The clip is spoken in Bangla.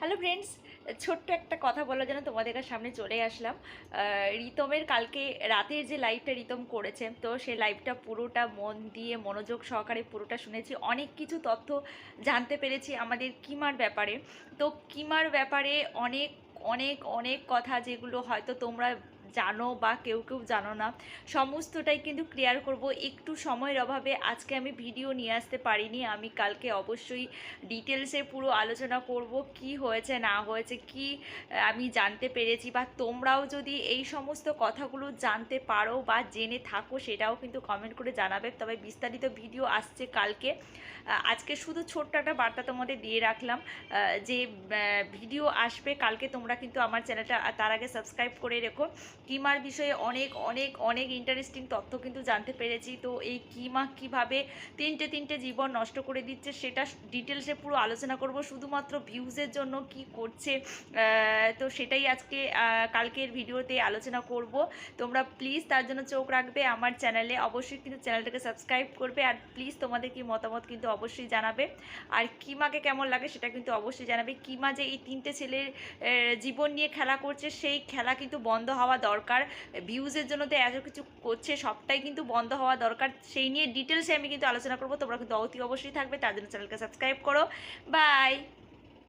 হ্যালো ফ্রেন্ডস ছোট্ট একটা কথা বলার জন্য তোমাদের সামনে চলে আসলাম। রিতমের কালকে রাতের যে লাইভটা রিতম করেছে, তো সেই লাইভটা পুরোটা মন দিয়ে, মনোযোগ সহকারে পুরোটা শুনেছি। অনেক কিছু তথ্য জানতে পেরেছি আমাদের কিমার ব্যাপারে। তো কিমার ব্যাপারে অনেক অনেক অনেক কথা যেগুলো হয়তো তোমরা জানো বা কেউ কেউ জানো না, সমস্তটাই কিন্তু ক্লিয়ার করব। একটু সময়ের অভাবে আজকে আমি ভিডিও নিয়ে আসতে পারিনি। আমি কালকে অবশ্যই ডিটেলসে পুরো আলোচনা করব, কি হয়েছে, না হয়েছে, কি আমি জানতে পেরেছি বা তোমরাও যদি এই সমস্ত কথাগুলো জানতে পারো বা জেনে থাকো সেটাও কিন্তু কমেন্ট করে জানাবে। তবে বিস্তারিত ভিডিও আসছে কালকে। আজকে শুধু ছোট্ট একটা বার্তা তোমাদের দিয়ে রাখলাম যে ভিডিও আসবে কালকে তোমরা কিন্তু আমার চ্যানেলটা, তার আগে সাবস্ক্রাইব করে রেখো। কিমার বিষয়ে অনেক অনেক অনেক ইন্টারেস্টিং তথ্য কিন্তু জানতে পেরেছি। তো এই কিমা কীভাবে তিনটে তিনটে জীবন নষ্ট করে দিচ্ছে সেটা ডিটেলসে পুরো আলোচনা করব। শুধুমাত্র ভিউজের জন্য কি করছে তো সেটাই আজকে কালকের ভিডিওতে আলোচনা করব। তোমরা প্লিজ তার জন্য চোখ রাখবে। আমার চ্যানেলে অবশ্যই কিন্তু চ্যানেলটাকে সাবস্ক্রাইব করবে। আর প্লিজ তোমাদের কি মতামত কিন্তু অবশ্যই জানাবে। আর কিমাকে কেমন লাগে সেটা কিন্তু অবশ্যই জানাবে। কিমা যে এই তিনটে ছেলের জীবন নিয়ে খেলা করছে, সেই খেলা কিন্তু বন্ধ হওয়া দরকার ভিউজের জন্য তো এত কিছু করছে, সবটাই কিন্তু বন্ধ হওয়া দরকার। সেই নিয়ে ডিটেলসে আমি কিন্তু আলোচনা করব, তোমরা কিন্তু অতি অবশ্যই থাকবে, তার জন্য চ্যানেলকে সাবস্ক্রাইব করো। বাই